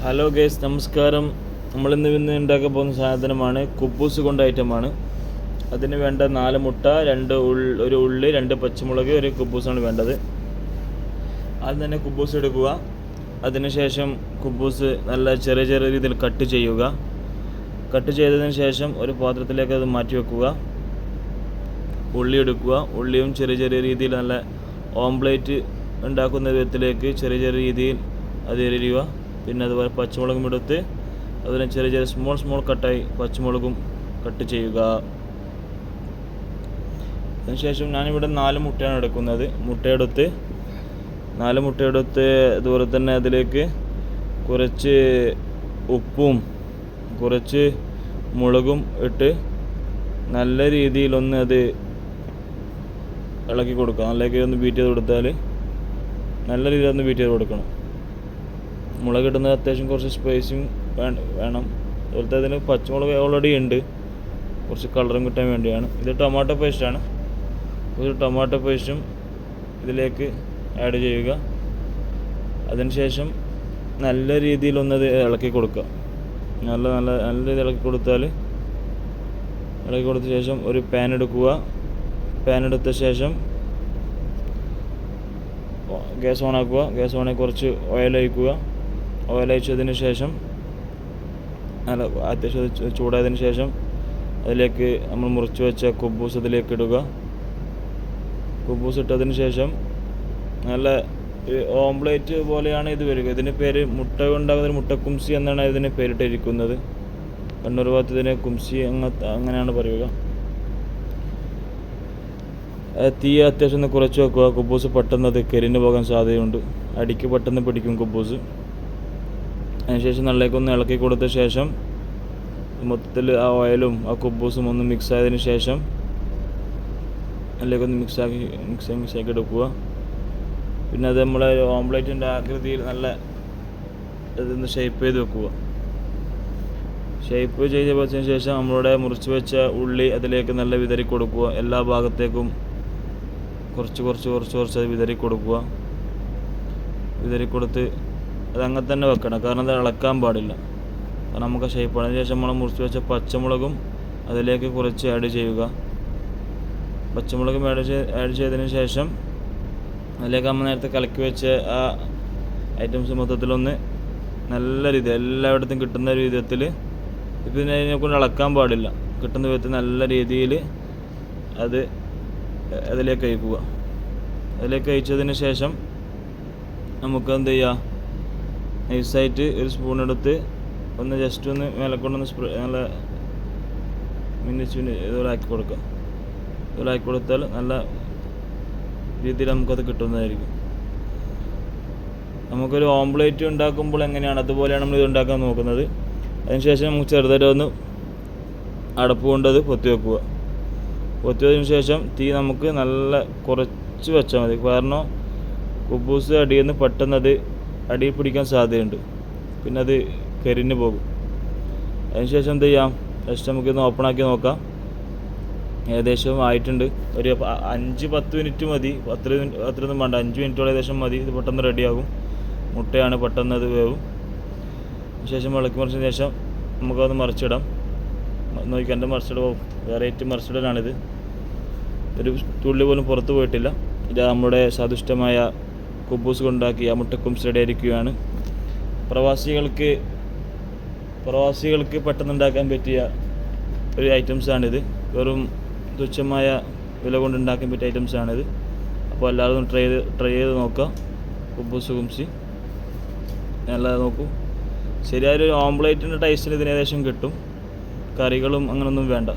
Hello guys നമസ്കാരം. നമ്മൾ ഇന്ന് ഉണ്ടാക്കാൻ പോകുന്ന സാധനമാണ് കുബൂസ് കൊണ്ട് ഐറ്റമാണ് അതിന് വേണ്ട നാല് മുട്ട രണ്ട് ഉള്ളി ഒരു ഉള്ളി രണ്ട് പച്ചമുളക് ഒരു കുബൂസാണ് വേണ്ടത്. ആദ്യം തന്നെ കുബൂസ് എടുക്കുക. അതിനുശേഷം കുബൂസ് നല്ല ചെറിയ ചെറിയ രീതിയിൽ കട്ട് ചെയ്യുക. കട്ട് ചെയ്തതിന് ശേഷം ഒരു പാത്രത്തിലേക്ക് അത് മാറ്റി വെക്കുക. ഉള്ളി എടുക്കുക. ഉള്ളിയും ചെറിയ ചെറിയ രീതിയിൽ നല്ല ഓംപ്ലേറ്റ് ഉണ്ടാക്കുന്ന വിധത്തിലേക്ക് ചെറിയ ചെറിയ രീതിയിൽ അത് എരിയുക. പിന്നെ അതുപോലെ പച്ചമുളകും എടുത്ത് അതിന് ചെറിയ ചെറിയ സ്മോൾ സ്മോൾ കട്ടായി പച്ചമുളകും കട്ട് ചെയ്യുക. അതിനുശേഷം ഞാനിവിടെ നാല് മുട്ടയാണ് എടുക്കുന്നത്. മുട്ടയെടുത്ത് നാല് മുട്ടയെടുത്ത് അതുപോലെ തന്നെ അതിലേക്ക് കുറച്ച് ഉപ്പും കുറച്ച് മുളകും ഇട്ട് നല്ല രീതിയിലൊന്ന് അത് ഇളക്കി കൊടുക്കുക നല്ല രീതിയിൽ ഒന്ന് ബീറ്റ് ചെയ്ത് കൊടുത്താൽ നല്ല രീതിയിൽ ഒന്ന് ബീറ്റ് ചെയ്ത് കൊടുക്കണം. മുളക് ഇടുന്നത് അത്യാവശ്യം കുറച്ച് സ്പൈസും വേണം. അതുപോലത്തെ അതിന് പച്ചമുളക് ഓൾറെഡി ഉണ്ട്. കുറച്ച് കളറും കിട്ടാൻ വേണ്ടിയാണ്. ഇത് ടൊമാറ്റോ പേസ്റ്റാണ് ഒരു ടൊമാറ്റോ പേസ്റ്റും ഇതിലേക്ക് ആഡ് ചെയ്യുക. അതിനുശേഷം നല്ല രീതിയിലൊന്നത് ഇളക്കി കൊടുക്കുക. നല്ല നല്ല നല്ല രീതിയിൽ ഇളക്കി കൊടുത്താൽ ഇളക്കി കൊടുത്ത ശേഷം ഒരു പാൻ എടുക്കുക. പാൻ എടുത്ത ശേഷം ഗ്യാസ് ഓണാക്കുക ഗ്യാസ് ഓണാക്കി കുറച്ച് ഓയിൽ ഒഴിക്കുക. ഓയിൽ ഒഴിച്ചതിന് ശേഷം നല്ല അത്യാവശ്യം അത് ചൂടായതിന് ശേഷം അതിലേക്ക് നമ്മൾ മുറിച്ച് വെച്ച കുബൂസ് അതിലേക്ക് ഇടുക. കുബൂസ് ഇട്ടതിന് ശേഷം നല്ല ഓംപ്ലേറ്റ് പോലെയാണ് ഇത് വരിക. ഇതിന് പേര് മുട്ട കൊണ്ടാകുന്ന മുട്ട കുംസി എന്നാണ് ഇതിന് പേരിട്ടിരിക്കുന്നത്. കണ്ണൂർ ഭാഗത്ത് ഇതിനെ കുംസി അങ്ങനെയാണ് പറയുക. തീ അത്യാവശ്യം കുറച്ച് വെക്കുക. കുബൂസ് പെട്ടെന്ന് അത് കരിഞ്ഞു പോകാൻ സാധ്യതയുണ്ട്. അടിക്ക് പെട്ടെന്ന് പിടിക്കും കുബൂസ്. അതിനുശേഷം നല്ലേക്കൊന്ന് ഇളക്കി കൊടുത്ത ശേഷം മൊത്തത്തിൽ ആ ഓയിലും ആ കുബൂസും ഒന്ന് മിക്സ് ആയതിന് ശേഷം നല്ലേക്കൊന്ന് മിക്സ് ആക്കി മിക്സ് മിക്സ് ആക്കി എടുക്കുക. പിന്നെ അത് നമ്മളെ ഓംപ്ലേറ്റിന്റെ ആകൃതിയിൽ നല്ല ഇതൊന്ന് ഷേപ്പ് ചെയ്ത് വെക്കുക. ഷേപ്പ് ചെയ്ത് വെച്ചതിന് ശേഷം നമ്മളുടെ മുറിച്ച് വെച്ച ഉള്ളി അതിലേക്ക് നല്ല വിതറി കൊടുക്കുക. എല്ലാ ഭാഗത്തേക്കും കുറച്ച് കുറച്ച് കുറച്ച് കുറച്ച് അത് വിതറി കൊടുക്കുക. വിതറി കൊടുത്ത് അത് അങ്ങനെ തന്നെ വെക്കണം. കാരണം അത് ഇളക്കാൻ പാടില്ല. കാരണം നമുക്ക് ഷേപ്പ് അതിന് ശേഷം നമ്മൾ മുറിച്ച് വെച്ച പച്ചമുളകും അതിലേക്ക് കുറച്ച് ആഡ് ചെയ്യുക. പച്ചമുളകും ആഡ് ചെയ്ത് ആഡ് ചെയ്തതിന് ശേഷം അതിലേക്ക് നമ്മൾ നേരത്തെ കലക്കി വെച്ച ആ ഐറ്റംസ് മൊത്തത്തിലൊന്ന് നല്ല രീതി എല്ലായിടത്തും കിട്ടുന്ന വിധത്തിൽ ഇപ്പം ഇതിനെ കൊണ്ട് ഇളക്കാൻ പാടില്ല. കിട്ടുന്ന വിധത്തിൽ നല്ല രീതിയിൽ അത് അതിലേക്ക് അയക്കുക. അതിലേക്ക് അയച്ചതിന് ശേഷം നമുക്ക് എന്ത് ചെയ്യുക നൈസായിട്ട് ഒരു സ്പൂൺ എടുത്ത് ഒന്ന് ജസ്റ്റ് ഒന്ന് മേലെ കൊണ്ടൊന്ന് സ്പ്രേ നല്ല മിനിച്ച് ഇതുപോലെ ആക്കി കൊടുക്കുക. ഇതുപോലെ ആക്കി കൊടുത്താൽ നല്ല രീതിയിൽ നമുക്കത് കിട്ടുന്നതായിരിക്കും. നമുക്കൊരു ഓംപ്ലേറ്റ് ഉണ്ടാക്കുമ്പോൾ എങ്ങനെയാണ്? അതുപോലെയാണ് നമ്മൾ ഇത് ഉണ്ടാക്കാൻ നോക്കുന്നത്. അതിനുശേഷം നമുക്ക് ചെറുതായിട്ട് ഒന്ന് അടപ്പ് കൊണ്ടത് പൊത്തി വെക്കുക. പൊത്തി വെച്ചതിന് ശേഷം തീ നമുക്ക് നല്ല കുറച്ച് വെച്ചാൽ മതി. കാരണം കുബൂസ് അടിയിൽ നിന്ന് പെട്ടെന്ന് അത് അടിയിൽ പിടിക്കാൻ സാധ്യതയുണ്ട്. പിന്നെ അത് കരിഞ്ഞു പോകും. അതിനുശേഷം എന്ത് ചെയ്യാം? ജസ്റ്റ് നമുക്കിന്ന് ഓപ്പൺ ആക്കി നോക്കാം. ഏകദേശം ആയിട്ടുണ്ട്. ഒരു അഞ്ച് പത്ത് മിനിറ്റ് മതി അത്ര അത്രയൊന്നും വേണ്ട. അഞ്ച് മിനിറ്റോളം ഏകദേശം മതി. ഇത് പെട്ടെന്ന് റെഡിയാകും മുട്ടയാണ് പെട്ടെന്ന് അത് വേവും. ശേഷം വിളക്ക് മറിച്ചതിന് ശേഷം നമുക്കത് മറിച്ചിടാം. നോക്കിയാൽ നോക്കി എന്റെ മറിച്ചിട. വെറൈറ്റി മറിച്ചിടലാണിത്. ഒരു തുള്ളി പോലും പുറത്ത് പോയിട്ടില്ല. ഇത് നമ്മുടെ സ്വാദിഷ്ടമായ കുബൂസ് കൊണ്ടാക്കിയ മുട്ടക്കും സ്റ്റഡിയായിരിക്കുകയാണ് പ്രവാസികൾക്ക് പ്രവാസികൾക്ക് പെട്ടെന്നുണ്ടാക്കാൻ പറ്റിയ ഒരു ഐറ്റംസാണിത് വെറും തുച്ഛമായ വില കൊണ്ടുണ്ടാക്കാൻ പറ്റിയ ഐറ്റംസാണിത് അപ്പോൾ എല്ലാവരും ട്രൈ ചെയ്ത് ട്രൈ ചെയ്ത് നോക്കാം. കുബൂസ് കുംസി. എല്ലാവരും നോക്കൂ. ശരിയായൊരു ഓംപ്ലേറ്റിന്റെ ടേസ്റ്റിന് ഇതിന് ഏകദേശം കിട്ടും. കറികളും അങ്ങനൊന്നും വേണ്ട.